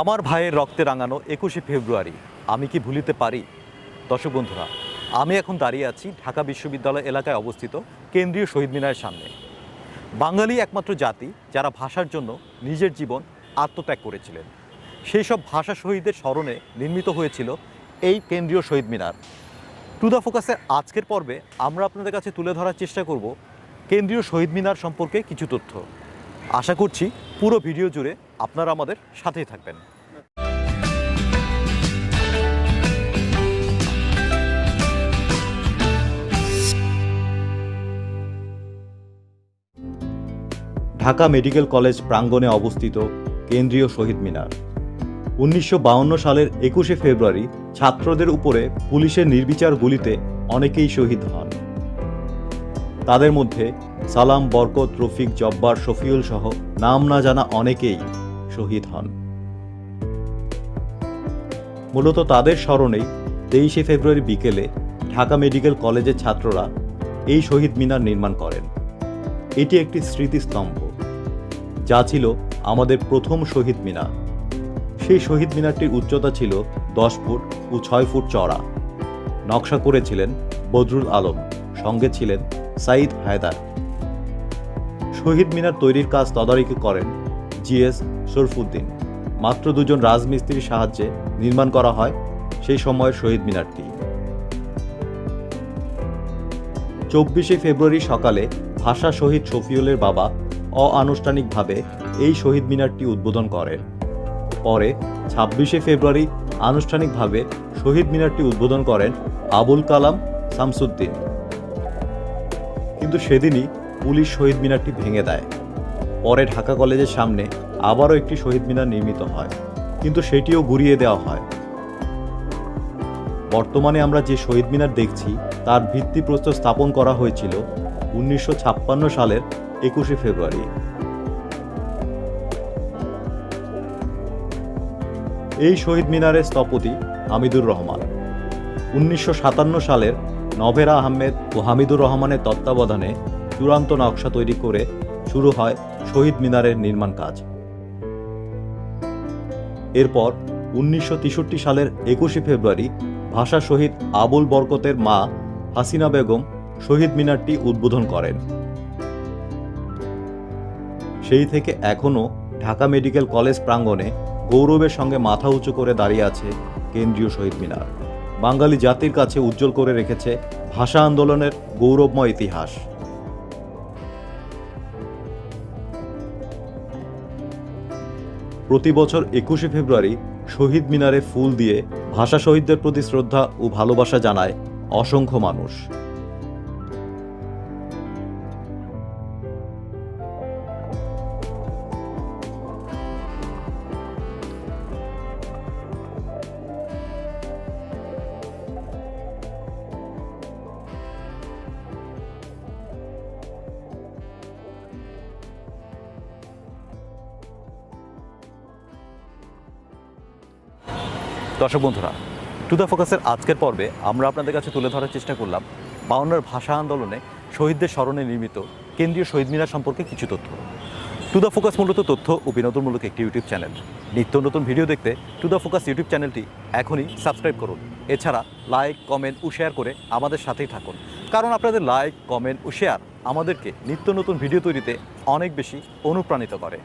আমার ভাইয়ের রক্তে রাঙানো একুশে ফেব্রুয়ারি, আমি কি ভুলিতে পারি? দর্শক বন্ধুরা, আমি এখন দাঁড়িয়ে আছি ঢাকা বিশ্ববিদ্যালয় এলাকায় অবস্থিত কেন্দ্রীয় শহীদ মিনারের সামনে। বাঙালি একমাত্র জাতি যারা ভাষার জন্য নিজের জীবন আত্মত্যাগ করেছিলেন। সেই সব ভাষা শহীদদের স্মরণে নির্মিত হয়েছিল এই কেন্দ্রীয় শহীদ মিনার। টু দ্য ফোকাসের আজকের পর্বে আমরা আপনাদের কাছে তুলে ধরার চেষ্টা করব কেন্দ্রীয় শহীদ মিনার সম্পর্কে কিছু তথ্য। আশা করছি পুরো ভিডিও জুড়ে আপনারা আমাদের সাথেই থাকবেন। ঢাকা মেডিকেল কলেজ প্রাঙ্গণে অবস্থিত কেন্দ্রীয় শহীদ মিনার। উনিশশো সালের একুশে ফেব্রুয়ারি ছাত্রদের উপরে পুলিশের নির্বিচার গুলিতে অনেকেই শহীদ হন। তাদের মধ্যে সালাম, বরকত, রফিক, জব্বার, শফিউল সহ নাম না জানা অনেকেই শহীদ হন। মূলত তাদের স্মরণেই তেইশে ফেব্রুয়ারি বিকেলে ঢাকা মেডিকেল কলেজের ছাত্ররা এই শহীদ মিনার নির্মাণ করেন। এটি একটি স্মৃতিস্তম্ভ, যা ছিল আমাদের প্রথম শহীদ মিনার। সেই শহীদ মিনারটির উচ্চতা ছিল দশ ফুট ও ছয় ফুট চড়া নকশা করেছিলেন বদরুল আলম, সঙ্গে ছিলেন সাইদ হায়দার। শহীদ মিনার তৈরির কাজ তদারকি করেন জিএস শরফুদ্দিন মাত্র দুজন রাজমিস্ত্রির সাহায্যে নির্মাণ করা হয় সেই সময়ের শহীদ মিনারটি। চব্বিশে ফেব্রুয়ারি সকালে ভাষা শহীদ শফিউলের বাবা অআনুষ্ঠানিকভাবে এই শহীদ মিনারটি উদ্বোধন করেন। পরে ছাব্বিশে ফেব্রুয়ারি আনুষ্ঠানিকভাবে শহীদ মিনারটি উদ্বোধন করেন আবুল কালাম শামসুদ্দিন। কিন্তু সেদিনই পুলিশ শহীদ মিনারটি ভেঙে দেয়। পরে ঢাকা কলেজের সামনে আবারও একটি শহীদ মিনার নির্মিত হয়, কিন্তু সেটিও গুড়িয়ে দেওয়া হয়। বর্তমানে আমরা যে শহীদ মিনার দেখছি, তার ভিত্তিপ্রস্তর স্থাপন করা হয়েছিল উনিশশো ছাপ্পান্ন সালের একুশে ফেব্রুয়ারি। এই শহীদ মিনারের স্থপতি হামিদুর রহমান। উনিশশো সাতান্ন সালের নভেরা আহমেদ ও হামিদুর রহমানের তত্ত্বাবধানে চূড়ান্ত নকশা তৈরি করে শুরু হয় শহীদ মিনারের নির্মাণ কাজ। এরপর উনিশশো তেষট্টি সালের একুশে ফেব্রুয়ারি ভাষা শহীদ আবুল বরকতের মা হাসিনা বেগম শহীদ মিনারটি উদ্বোধন করেন। সেই থেকে এখনও ঢাকা মেডিকেল কলেজ প্রাঙ্গণে গৌরবের সঙ্গে মাথা উঁচু করে দাঁড়িয়ে আছে কেন্দ্রীয় শহীদ মিনার। বাঙালি জাতির কাছে উজ্জ্বল করে রেখেছে ভাষা আন্দোলনের গৌরবময় ইতিহাস। প্রতি বছর একুশে ফেব্রুয়ারি শহীদ মিনারে ফুল দিয়ে ভাষা শহীদদের প্রতি শ্রদ্ধা ও ভালোবাসা জানায় অসংখ্য মানুষ। দর্শক বন্ধুরা টু দ্য ফোকাসের আজকের পর্বে আমরা আপনাদের কাছে তুলে ধরার চেষ্টা করলাম বাউন্নার ভাষা আন্দোলনে শহীদদের স্মরণে নির্মিত কেন্দ্রীয় শহীদ মিনার সম্পর্কে কিছু তথ্য। টু দ্য ফোকাস মূলত তথ্য ও বিনোদনমূলক একটি ইউটিউব চ্যানেল নিত্য নতুন ভিডিও দেখতে টু দ্য ফোকাস ইউটিউব চ্যানেলটি এখনই সাবস্ক্রাইব করুন। এছাড়া লাইক কমেন্ট ও শেয়ার করে আমাদের সাথেই থাকুন। কারণ আপনাদের লাইক কমেন্ট ও শেয়ার আমাদেরকে নিত্য নতুন ভিডিও তৈরিতে অনেক বেশি অনুপ্রাণিত করে।